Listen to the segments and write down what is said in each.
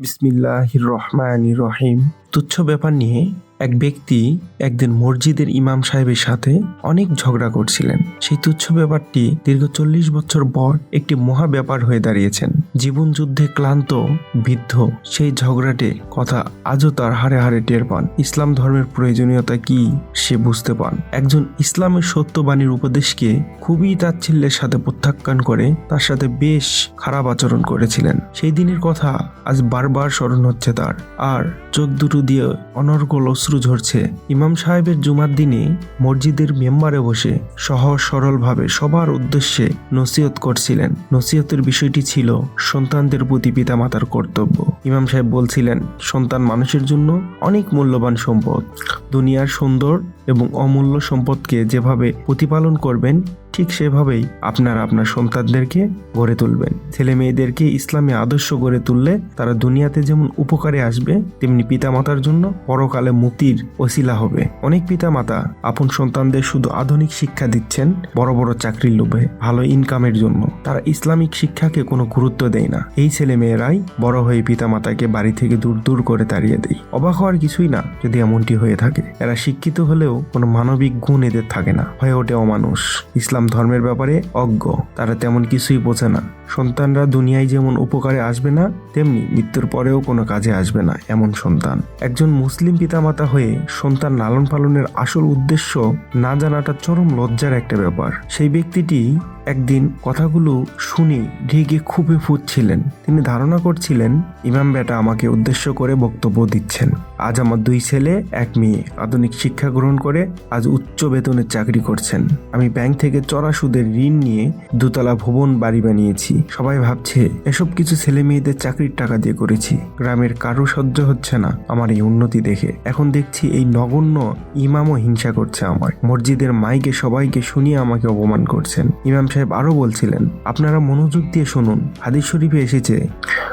বিসমিল্লাহির রহমান রহিম। তুচ্ছ ব্যাপার নিয়ে এক ব্যক্তি একদিন মসজিদের ইমাম সাহেবের সাথে অনেক ঝগড়া করছিলেন। সেই তুচ্ছ ব্যাপারটি দীর্ঘ চল্লিশ বছর পর একটি মহা ব্যাপার হয়ে দাঁড়িয়েছেন। জীবন যুদ্ধে ক্লান্ত, বৃদ্ধ, সেই ঝগড়াটে কথা আজও তার হারে হারে টের পান। ইসলাম ধর্মের প্রয়োজনীয়তা কি সে বুঝতে পান। একজন ইসলামের সত্যবাণীর উপদেশকে খুবই তাচ্ছিল্যের সাথে প্রত্যাখ্যান করে তার সাথে বেশ খারাপ আচরণ করেছিলেন। সেই দিনের কথা আজ বারবার স্মরণ হচ্ছে তার। আর চোখ দুটো দিয়ে অনর্গল অশ্রু ঝরছে। ইমাম সাহেবের জুমার দিনে মসজিদের মেম্বারে বসে সহজ সরলভাবে সবার উদ্দেশ্যে নসিহত করছিলেন। নসিহতের বিষয়টি ছিল সন্তানদের প্রতি পিতা মাতার কর্তব্য। ইমাম সাহেব বলছিলেন, সন্তান মানুষের জন্য অনেক মূল্যবান সম্পদ। দুনিয়ার সুন্দর এবং অমূল্য সম্পদকে যেভাবে প্রতিপালন করবেন ঠিক সেভাবেই আপনারা আপনার সন্তানদেরকে গড়ে তুলবেন। ছেলে মেয়েদেরকে ইসলামী আদর্শ গড়ে তুললে তারা দুনিয়াতে যেমন উপকারে আসবে, তেমনি পিতামাতার জন্য পরকালে মুক্তির ওসিলা হবে। অনেক পিতামাতা আপন সন্তানদের শুধু আধুনিক শিক্ষা দিচ্ছেন বড় বড় চাকরির লোভে, ভালো ইনকামের জন্য। তারা ইসলামিক শিক্ষাকে কোনো গুরুত্ব দেয় না। এই ছেলে মেয়েরাই বড় হয়ে পিতামাতাকে বাড়ি থেকে দূর দূর করে তাড়িয়ে দেয়। অবাক হওয়ার কিছুই না যদি এমনটি হয়ে থাকে। এরা শিক্ষিত হলেও কোনো মানবিক গুণ এদের থাকে না। হয়ে ওঠে অমানুষ। ইসলাম ধর্মের ব্যাপারে অজ্ঞ। তারা তেমন কিছুই বোঝে না। সন্তানরা দুনিয়ায় যেমন উপকারে আসবে না, তেমনি মৃত্যুর পরেও কোনো কাজে আসবে না, এমন সন্তান। একজন মুসলিম পিতামাতা হয়ে সন্তান লালন পালনের আসল উদ্দেশ্য না জানাটা চরম লজ্জার একটা ব্যাপার। সেই ব্যক্তিটি একদিন কথাগুলো শুনে রেগে খুবই ফুটছিলেন তিনি ধারণা করছিলেন, ইমাম বেটা আমাকে উদ্দেশ্য করে বক্তব্য দিচ্ছেন। আজ আমার দুই ছেলে, এক মেয়ে। আধুনিক শিক্ষা গ্রহণ করে আজ উচ্চ বেতনের চাকরি করছেন। আমি ব্যাংক থেকে চড়া সুদের ঋণ নিয়ে দুতলা ভবন বাড়ি বানিয়েছি। সবাই ভাবছে, এসব কিছু ছেলে মেয়েদের চাকরির টাকা দিয়ে করেছি। গ্রামের কারও সহ্য হচ্ছে না আমার এই উন্নতি দেখে। এখন দেখছি এই নগণ্য ইমামও হিংসা করছে আমার। মসজিদের মাইকে সবাইকে শুনিয়ে আমাকে অপমান করছেন। ইমাম সাহেব আরও বলছিলেন, আপনারা মনোযোগ দিয়ে শুনুন। হাদিস শরীফে এসেছে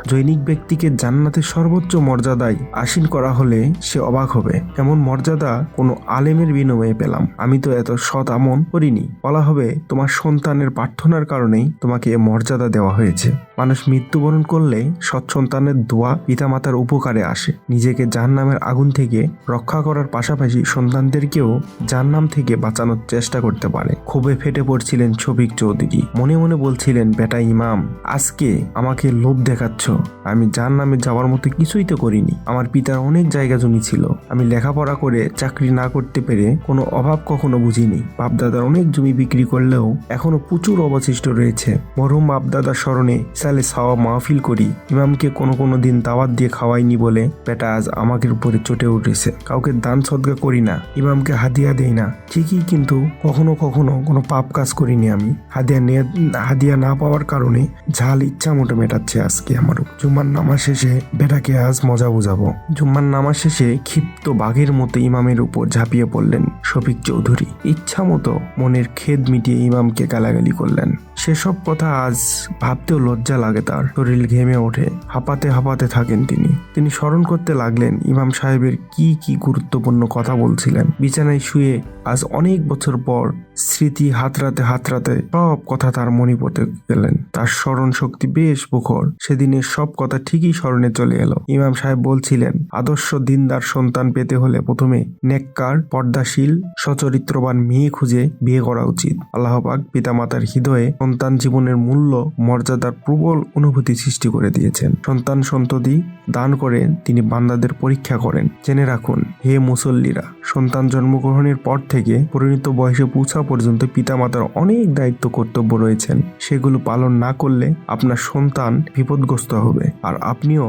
জৈনিক ব্যক্তিকে জান্নাতের সর্বোচ্চ মর্যাদায় আসীন করা হলে সে অবাক হবে। এমন মর্যাদা কোনো আলেমের বিনিময়ে পেলাম। আমি তো এত সৎ আমন করিনি। বলা হবে, তোমার সন্তানের প্রার্থনার কারণেই তোমাকে এ মর্যাদা দেওয়া হয়েছে। মানুষ মৃত্যুবরণ করলে সৎ সন্তানের দোয়া পিতামাতার উপকারে আসে। নিজেকে জাহান্নামের আগুন থেকে রক্ষা করার পাশাপাশি সন্তানদেরকেও জাহান্নাম থেকে বাঁচানোর চেষ্টা করতে পারে। ক্ষোভে ফেটে পড়ছিলেন শফিক চৌধুরী। মনে মনে বলছিলেন, বেটা ইমাম, আজকে আমাকে লোভ দেখাচ্ছ। আমি যার নামে যাওয়ার মতো কিছুই তো করিনি। আমার পিতার অনেক জায়গা জমি ছিল। আমি লেখাপড়া করে চাকরি না করতে পেরে কোনো অভাব কখনো বুঝিনি। বাপদাদার অনেক জমি বিক্রি করলেও এখনও প্রচুর অবশিষ্ট রয়েছে। মরহুম বাপদাদার স্মরণে সালে সাওয়া মাহফিল করি। ইমামকে কোনো কোনো দিন দাওয়াত দিয়ে খাওয়াইনি বলে, বেটা, আজ আমাকে উপরে চটে উঠেছে। কাউকে দান সদ্গা করি না। ইমামকে হাদিয়া দেই না। ঠিকই কিন্তু কখনো কখনো কোনো পাপ কাজ করিনি আমি। হাদিয়া নিয়ে হাদিয়া না পাওয়ার কারণে ঝাল ইচ্ছা মতো মেটাচ্ছে আজকে আমার। জুম্মার নামাজ শেষে বেটাকে আজ মজা বুঝাবো। জুম্মার নামাজ শেষে ক্ষিপ্ত বাঘের মতো ইমামের উপর ঝাঁপিয়ে পড়লেন শফিক চৌধুরী। ইচ্ছা মতো মনের খেদ মিটিয়ে ইমামকে গালাগালি করলেন। সেসব কথা আজ ভাবতেও লজ্জা লাগে তার। শরীর ঘেমে ওঠে। হাঁপাতে হাঁপাতে থাকেন তিনি। তিনি স্মরণ করতে লাগলেন ইমাম সাহেবের কি কি গুরুত্বপূর্ণ কথা বলছিলেন। বিছানায় শুয়ে আজ অনেক বছর পর স্মৃতি হাতরাতে হাতরাতে সব কথা তার মনে পড়তে গেলেন। তার স্মরণ শক্তি বেশ প্রখর। সেদিনের সব কথা ঠিকই স্মরণে চলে এলো। ইমাম সাহেব বলছিলেন, আদর্শ দিনদার সন্তান পেতে হলে প্রথমে নেককার, পর্দাশীল, সচরিত্রবান মেয়ে খুঁজে বিয়ে করা উচিত। আল্লাহ পাক পিতামাতার হৃদয়ে সন্তান জীবনের মূল্য, মর্যাদার প্রবল অনুভূতি সৃষ্টি করে দিয়েছেন। সন্তান সন্ততি দান করে তিনি বান্দাদের পরীক্ষা করেন। জেনে রাখুন, হে মুসল্লিরা, সন্তান জন্মগ্রহণের পর থেকে পরিণত বয়সে পৌঁছা পর্যন্ত পিতামাতার অনেক দায়িত্ব কর্তব্য রয়েছেন। সেগুলো পালন না করলে আপনার সন্তান বিপদগ্রস্ত হবে। আর আপনিও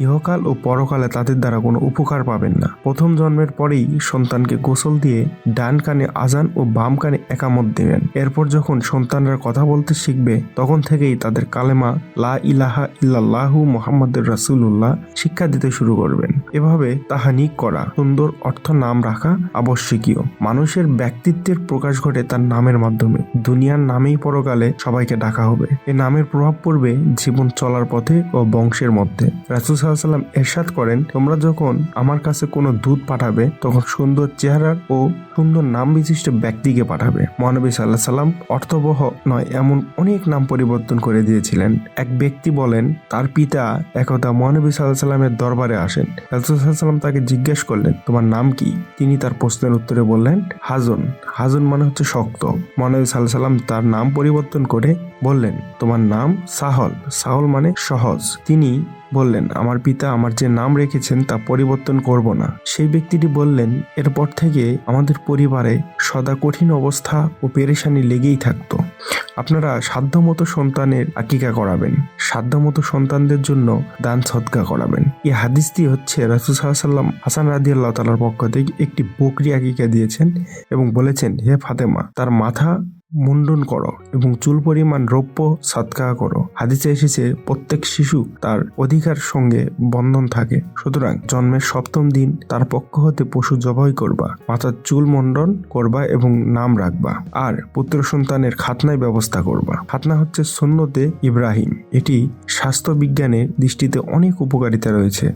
ইহকাল ও পরকালে তাদের দ্বারা কোনো উপকার পাবেন না। প্রথম জন্মের পরেই সন্তানকে গোসল দিয়ে ডান কানে আজান ও বাম কানে একামত দেবেন। এরপর যখন সন্তানরা কথা বলতে শিখবে, তখন থেকেই তাদের কালেমা লা ইলাহা ইল্লাল্লাহু মোহাম্মদের রাসুল্লাহ শিক্ষা দিতে শুরু করবেন। এভাবে তাহা নিক করা, সুন্দর অর্থ নাম রাখা আবশ্যকীয়। মানুষের ব্যক্তিত্বের প্রকাশ ঘটে তার নামের মাধ্যমে। দুনিয়ার নামেই পরকালে সবাইকে ডাকা হবে। এ নামের প্রভাব পড়বে জীবন চলার পথে ও বংশের মধ্যে। রাসুল সাল্লাম এরশাদ করেন, তোমরা যখন আমার কাছে কোনো দুধ পাঠাবে, তখন সুন্দর চেহারার ও সুন্দর নাম বিশিষ্ট ব্যক্তিকে পাঠাবে। মহানবী সাল্লাহ সাল্লাম অর্থবহ নয়, এমন অনেক নাম পরিবর্তন করে দিয়েছিলেন। এক ব্যক্তি বলেন, তার পিতা একদা মহানবী সাল্লাহ সাল্লামের দরবারে আসেন। সাল্লাম তাকে জিজ্ঞেস করলেন, তোমার নাম কি? তিনি তার প্রশ্নের উত্তরে বললেন, হাজন। হাজন মানে হচ্ছে শক্ত। মহানবী সাল্লাহ সাল্লাম তার নাম পরিবর্তন করে বললেন, তোমার নাম সাহল। সাহল মানে সহজ। তিনি বললেন, আমার পিতা আমার যে নাম রেখেছেন তা পরিবর্তন করব না। সেই ব্যক্তিটি বললেন, এরপর থেকে আমাদের পরিবারে সদা কঠিন অবস্থা ও পেরেশানি লেগেই থাকতো। আপনারা সাধ্যমতো সন্তানের আকিকা করাবেন, সাধ্যমতো সন্তানদের জন্য দান সৎকা করাবেন। এই হাদিসটি হচ্ছে রাসুল সাল্লাম হাসান রাদি আল্লাহ তালার পক্ষ থেকে একটি বকরি আকিকা দিয়েছেন এবং বলেছেন, হে ফাতেমা, তার মাথা মুন্ডন করো এবং চুল পরিমাণ রৌপ্য সৎকা করো। হাদিসে এসেছে, প্রত্যেক শিশু তার অধিকার সঙ্গে বন্ধন থাকে। সুতরাং জন্মের সপ্তম দিন তার পক্ষ হতে পশু জবাই করবা মাথার চুল মন্ডন করবা এবং নাম রাখবা। আর পুত্র সন্তানের খাতনায় ব্যবস্থা করবা। খাতনা হচ্ছে সুন্নতে ইব্রাহিম। এটি স্বাস্থ্য বিজ্ঞানের দৃষ্টিতে অনেক উপকারিতা রয়েছে।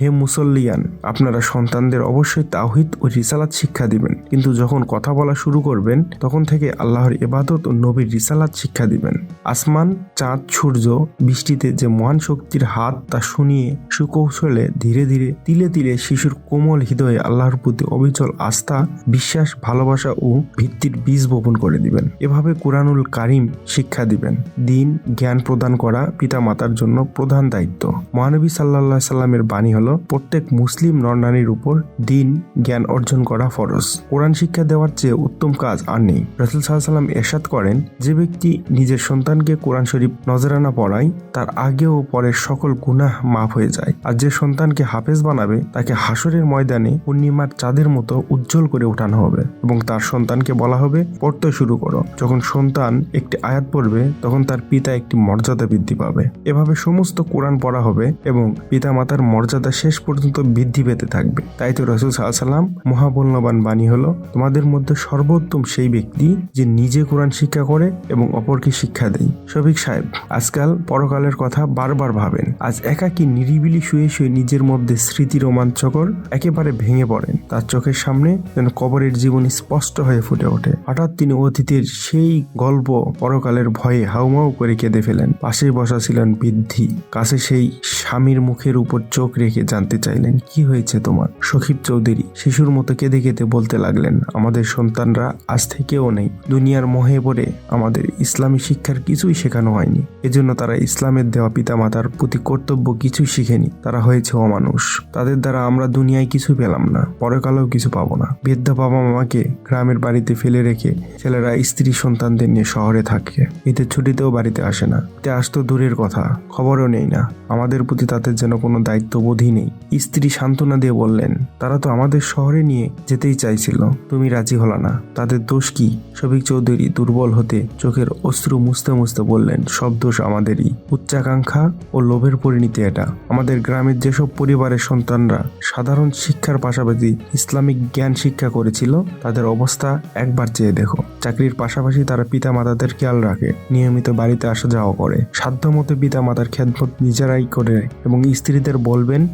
হে মুসল্লিয়ান, আপনারা সন্তানদের অবশ্যই তাওহিদ ও রিসালাত শিক্ষা দিবেন। কিন্তু যখন কথা বলা শুরু করবেন, তখন থেকে আল্লাহর ইবাদত ও নবীর রিসালাত শিক্ষা দিবেন। আসমান, চাঁদ, সূর্য, বৃষ্টিতে যে মহান শক্তির হাত তা শুনিয়ে সুকৌশলে ধীরে ধীরে, তিলে তিলে শিশুর কোমল হৃদয়ে আল্লাহর প্রতি অবিচল আস্থা, বিশ্বাস, ভালোবাসা ও ভিত্তির বীজ বপন করে দিবেন। এভাবে কোরআনুল কারিম শিক্ষা দিবেন। দিন, জ্ঞান প্রদান করা পিতা মাতার জন্য প্রধান দায়িত্ব। মহানবী সাল্লাহ সাল্লামের বাণী হলো, প্রত্যেক মুসলিম নরনারীর উপর দিন, জ্ঞান অর্জন করা ফরজ। কোরআন শিক্ষা দেওয়ার চেয়ে উত্তম কাজ আর নেই। রসুল সাল্লাম এরশাদ করেন, যে ব্যক্তি নিজের সন্তানকে কোরআন শরীফ নজরানা পড়ায়, তার আগে ও পরের সকল গুনাহ মাফ হয়ে যায়। আর যে সন্তানকে হাফেজ বানাবে, তাকে হাসরের ময়দানে পূর্ণিমার চাঁদের মতো উজ্জ্বল করে উঠানো হবে এবং তার সন্তানকে বলা হবে, পড়তে শুরু করো। যখন সন্তান একটি আয়াত পড়বে, তখন তার পিতা একটি মর্যাদা বৃদ্ধি পাবে। এভাবে সমস্ত কোরআন পড়া হবে এবং পিতা মাতার মর্যাদা শেষ পর্যন্ত বৃদ্ধি পেতে থাকবে। তাই তো রসুল সাল্লাম মহাবল্যবান বাণী হলো, তোমাদের মধ্যে সর্বোত্তম সেই ব্যক্তি যে নিজে কোরআন শিক্ষা করে এবং অপরকে শিক্ষা দেয়। শফিক সাহেব, আজকাল পরকালের কথা বারবার ভাবেন। আজ একাকী নিরিবিলি শুয়ে শুয়ে নিজের মধ্যে স্মৃতি রোমাঞ্চকর একেবারে ভেঙে পড়েন। তার চোখের সামনে যেন কবরের জীবন স্পষ্ট হয়ে ফুটে ওঠে। হঠাৎ তিনি অতীতের সেই গল্প পরকালের ভয়ে হাউমাউ করে কেঁদে ফেলেন। পাশে বসা ছিলেন বৃদ্ধি। কাছে সেই স্বামীর মুখের উপর চোখ রেখে জানতে চাইলেন, কি হয়েছে তোমার? সখীব চৌধুরী শিশুর মতো কেঁদে কেঁদে বলতে লাগলেন, আমাদের সন্তানরা আজ থেকেও নেই। দুনিয়ার মোহে পড়ে আমাদের ইসলামী শিক্ষার কিছুই শেখানো হয়নি। এজন্য তারা ইসলামের দেওয়া পিতামাতার প্রতি কর্তব্য কিছুই শিখেনি। তারা হয়েছে অমানুষ। তাদের দ্বারা আমরা দুনিয়ায় কিছু পেলাম না। পরকালেও কিছু পাবো না। বৃদ্ধ বাবা মামাকে গ্রামের বাড়িতে ফেলে রেখে ছেলেরা স্ত্রী সন্তানদের নিয়ে শহরে থাকে। ঈদের ছুটিতেও বাড়িতে আসে না। এতে আসতো দূরের কথা। খবরও নেই না। আমাদের প্রতি তাদের যেন কোনো দায়িত্ববোধই নেই। স্ত্রী সান্ত্বনা দিয়ে বললেন, তারা তো আমাদের শহরে নিয়ে যেতেই চাইছিল। তুমি রাজি হলা না। তাদের দোষ কি? শফিক চৌধুরী দুর্বল হতে চোখের অশ্রু মুছতে মুছতে বললেন, সব দোষ আমাদেরই। উচ্চাকাঙ্ক্ষা ও লোভের পরিণতি এটা। আমাদের গ্রামের যেসব পরিবারের সন্তানরা সাধারণ শিক্ষার পাশাপাশি ইসলামিক জ্ঞান শিক্ষা করেছিল, তাদের অবস্থা একবার চেয়ে দেখো। চাকরির পাশাপাশি তারা পিতা মাতাদের খেয়াল রাখে, নিয়মিত বাড়িতে আসা যাওয়া করে। সাধ্যমতো পিতা মাতার খেদমত নিজেরাই করে এবং স্ত্রীদের বলবেন,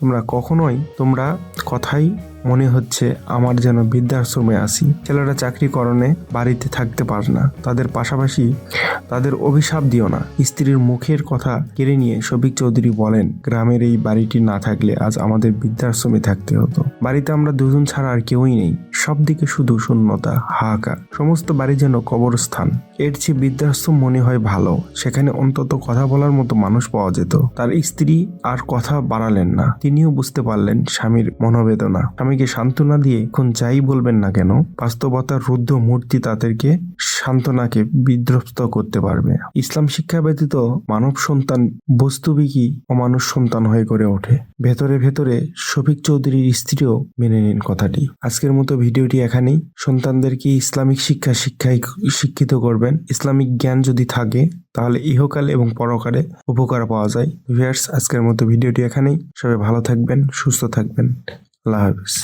তোমরা কখনোই তোমরা কথাই মনে হচ্ছে আমার যেন বৃদ্ধাশ্রমে আসি ছেলেরা চাকরি করণে বাড়িতে থাকতে পারে না। তাদের পাশাপাশি তাদের অভিশাপ দিও না। স্ত্রীর মুখের কথা কেড়ে নিয়ে শফিক চৌধুরী বলেন, গ্রামের এই বাড়িটি না থাকলে আজ আমাদের বৃদ্ধাশ্রমে থাকতে হতো। বাড়িতে আমরা দুজন ছাড়া আর কেউই নেই। সব দিকে শুধু শূন্যতা, হাহাকার। সমস্ত বাড়ি যেন কবরস্থান। এর চেয়ে বৃদ্ধাশ্রম মনে হয় ভালো। সেখানে অন্তত কথা বলার মতো মানুষ পাওয়া যেত। তার স্ত্রী আর কথা বাড়ালেন না। তিনিও বুঝতে পারলেন স্বামীর মনোবেদনা। স্বামীকে সান্ত্বনা দিয়ে, এখন যাই বলবেন না কেন? বাস্তবতার রুদ্ধ মূর্তি তাদেরকে সান্ত্বনাকে বিধ্বস্ত করতে পারবে। ইসলাম শিক্ষা ব্যতীত মানব সন্তান বস্তুবিকী অমানুষ সন্তান হয়ে গড়ে ওঠে। ভেতরে ভেতরে শফিক চৌধুরীর স্ত্রীও মেনে নিন কথাটি। আজকের মতো ভিডিওটি এখানেই। সন্তানদেরকে ইসলামিক শিক্ষা শিক্ষায় শিক্ষিত করবেন। ইসলামিক জ্ঞান যদি থাকে, তাহলে ইহকাল এবং পরকালে উপকার পাওয়া যায়। ভিউয়ার্স, আজকের মতো ভিডিওটি এখানেই। সবাই ভালো থাকবেন, সুস্থ থাকবেন। আল্লাহ হাফিজ।